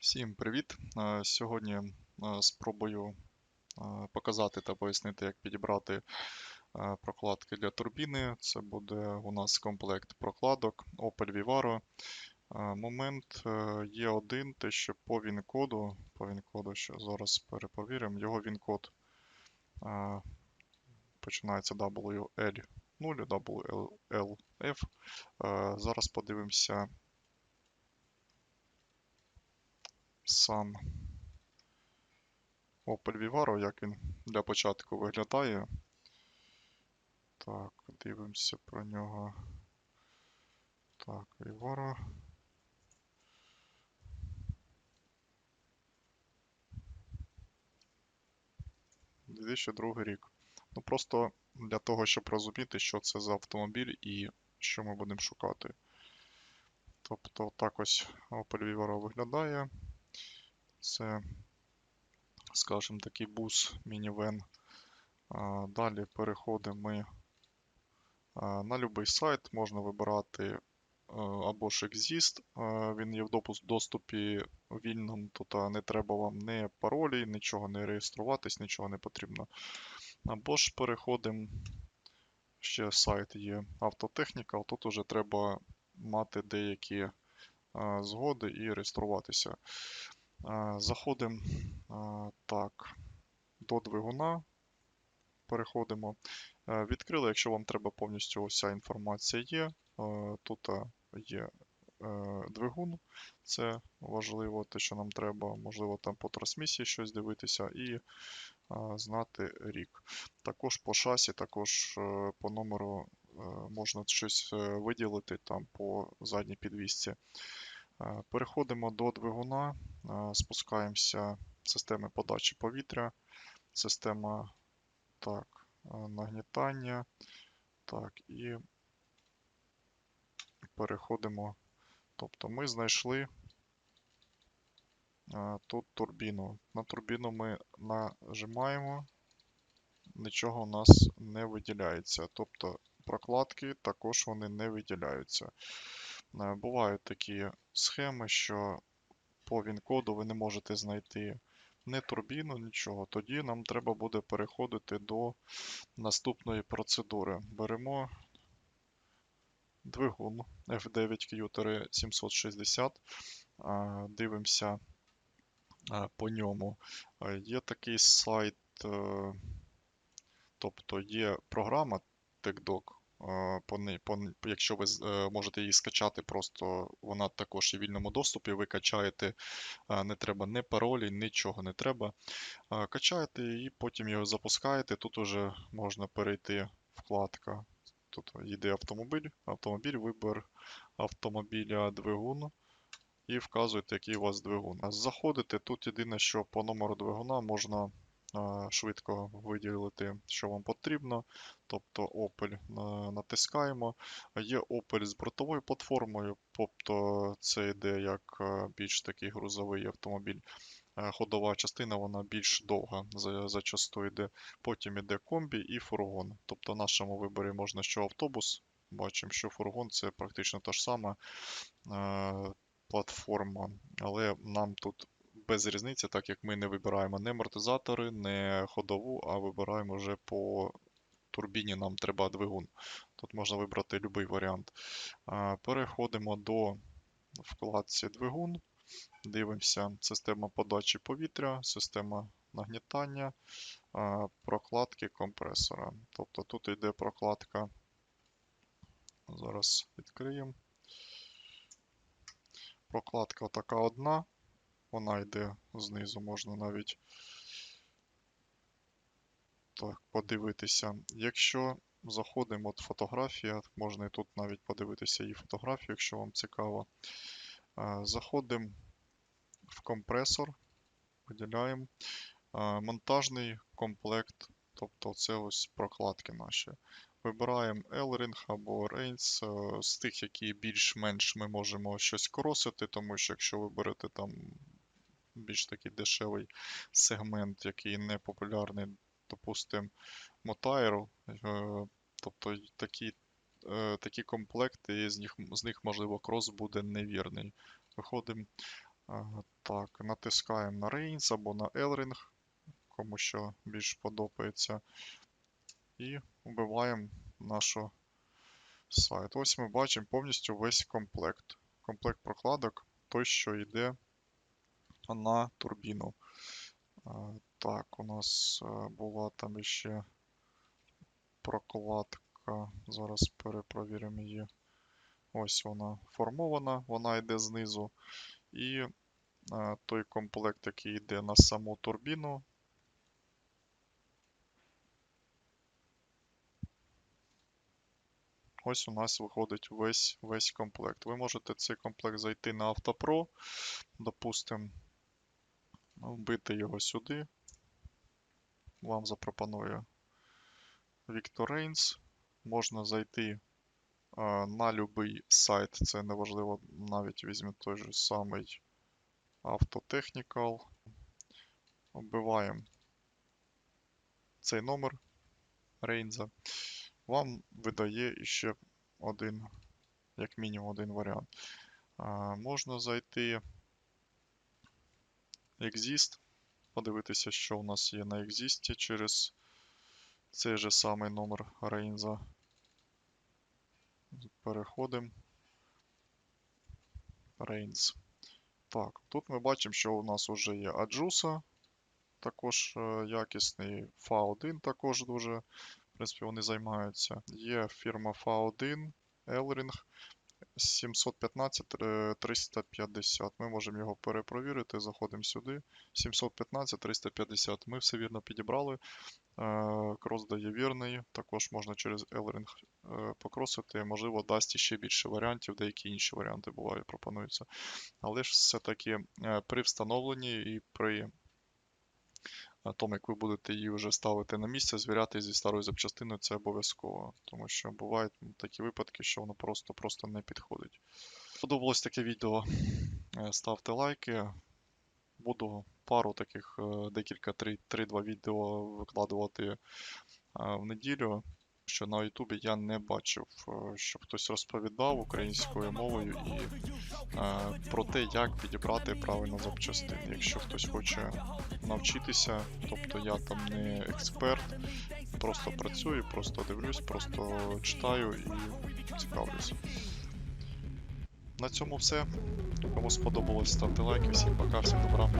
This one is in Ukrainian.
Всім привіт! Е, Сьогодні е, спробую е, показати та пояснити, як підібрати прокладки для турбіни. Це буде у нас комплект прокладок Opel Vivaro. Момент є один, те, що по він-коду, по він-коду, що зараз перепровіримо, його він-код починається WL0, WLF. Зараз подивимося сам Opel Vivaro, як він для початку виглядає. Так, дивимося про нього. Так, Vivaro. — 2002 рік. Ну просто для того, щоб розуміти, що це за автомобіль і що ми будемо шукати. Тобто так ось Opel Vivaro виглядає. Це, скажімо, такий бус мінівен. Далі переходимо ми на будь-який сайт, можна вибирати е, або ж Exist, е, він є в доступі вільному, тут не треба вам ні паролі, нічого не реєструватись, нічого не потрібно. Або ж переходимо, ще сайт є Автотехніка, тут вже треба мати деякі згоди і реєструватися. А, Заходимо так, до двигуна. Переходимо. Е, Відкрили, якщо вам треба повністю вся інформація є. Е, Тут є е, двигун, це важливо, те, що нам треба, можливо, там по трансмісії щось дивитися і знати рік. Також по шасі, також е, по номеру е, можна щось е, виділити там по задній підвісці. Е, Переходимо до двигуна, е, спускаємося в системи подачі повітря, система так, е, нагнітання. Так, і переходимо. Тобто ми знайшли тут турбіну. На турбіну ми нажимаємо, нічого у нас не виділяється. Тобто прокладки також вони не виділяються. Бувають такі схеми, що по він-коду ви не можете знайти не турбіну, нічого. Тоді нам треба буде переходити до наступної процедури. Беремо двигун F9Q-760, дивимося по ньому. Є такий сайт, е, тобто є програма TechDoc. Якщо ви е, можете її скачати, просто вона також є в вільному доступі. Ви качаєте, не треба ні паролі, нічого не треба. Качаєте і потім його запускаєте. Тут уже можна перейти вкладка. Тут йде автомобіль, автомобіль, вибір автомобіля двигун і вказуєте, який у вас двигун. Заходите, тут єдине, що по номеру двигуна можна швидко виділити, що вам потрібно. Тобто Opel е, натискаємо. Є Opel з бортовою платформою, тобто це йде як е, більш такий грузовий автомобіль. Е, Ходова частина вона більш довга, за- зачасту йде. Потім йде комбі і фургон. Тобто в нашому виборі можна що автобус. Бачимо, що фургон це практично та ж сама платформа, але нам тут без різниці, так як ми не вибираємо не амортизатори, не ходову, а вибираємо вже по турбіні, нам треба двигун. Тут можна вибрати будь-який варіант. Переходимо до вкладці двигун. Дивимося система подачі повітря, система нагнітання, прокладки компресора. Тобто тут йде прокладка. Зараз відкриємо. Прокладка така одна. Вона йде знизу, можна навіть так, подивитися. Якщо заходимо от фотографія, можна і тут навіть подивитися її фотографію, якщо вам цікаво. Заходимо в компресор, виділяємо монтажний комплект, тобто це ось прокладки наші. Вибираємо L-Ring або Reigns е, з тих, які більш-менш ми можемо щось кросити, тому що якщо ви берете там більш такий дешевий сегмент, який не популярний, допустимо, Motair, е, тобто такі, е, такі комплекти, з них, з них можливо крос буде невірний. Виходимо Е, Так, натискаємо на Reigns або на Elring, кому що більш подобається. І вбиваємо наш сайт. Ось ми бачимо повністю весь комплект. Комплект прокладок, той, що йде на турбіну. Е, Так, у нас е, була там іще прокладка. Зараз перепровіримо її. Ось вона формована, вона йде знизу. І е, той комплект, який йде на саму турбіну. Ось у нас виходить весь, весь комплект. Ви можете цей комплект зайти на Автопро, допустимо, вбити його сюди. Вам запропонує Victor Reigns. Можна зайти е, на будь-який сайт, це неважливо, навіть візьмемо той же самий Автотехнікал. Вбиваємо цей номер Рейнза. Вам видає іще один, як мінімум один варіант. А, можна зайти Exist, подивитися, що у нас є на Exist через цей же самий номер Рейнза. Переходимо. Reigns. Так, тут ми бачимо, що у нас вже є Аджуса, також е, якісний FA1 також дуже. В принципі, вони займаються. Є фірма FA1, Elring 715 е, 350. Ми можемо його перепровірити. Заходимо сюди. 715 350. Ми все вірно підібрали. Е, Крос дає вірний. Також можна через Elring е, покросити. Можливо, дасть ще більше варіантів, деякі інші варіанти бувають, пропонуються. Але ж все-таки е, при встановленні і при тому, як ви будете її вже ставити на місце, звіряти зі старою запчастиною, це обов'язково. Тому що бувають такі випадки, що воно просто-просто не підходить. Подобалось таке відео. е, Ставте лайки. Буду пару таких, е, декілька 3-2 відео викладувати е, в неділю. Що на Ютубі я не бачив, е, щоб хтось розповідав українською мовою і е, про те, як підібрати правильно запчастини. Якщо хтось хоче навчитися, тобто я там не експерт, просто працюю, просто дивлюсь, просто читаю і цікавлюсь. На цьому все. Кому сподобалось, ставте лайки. Всім пока, всім добра.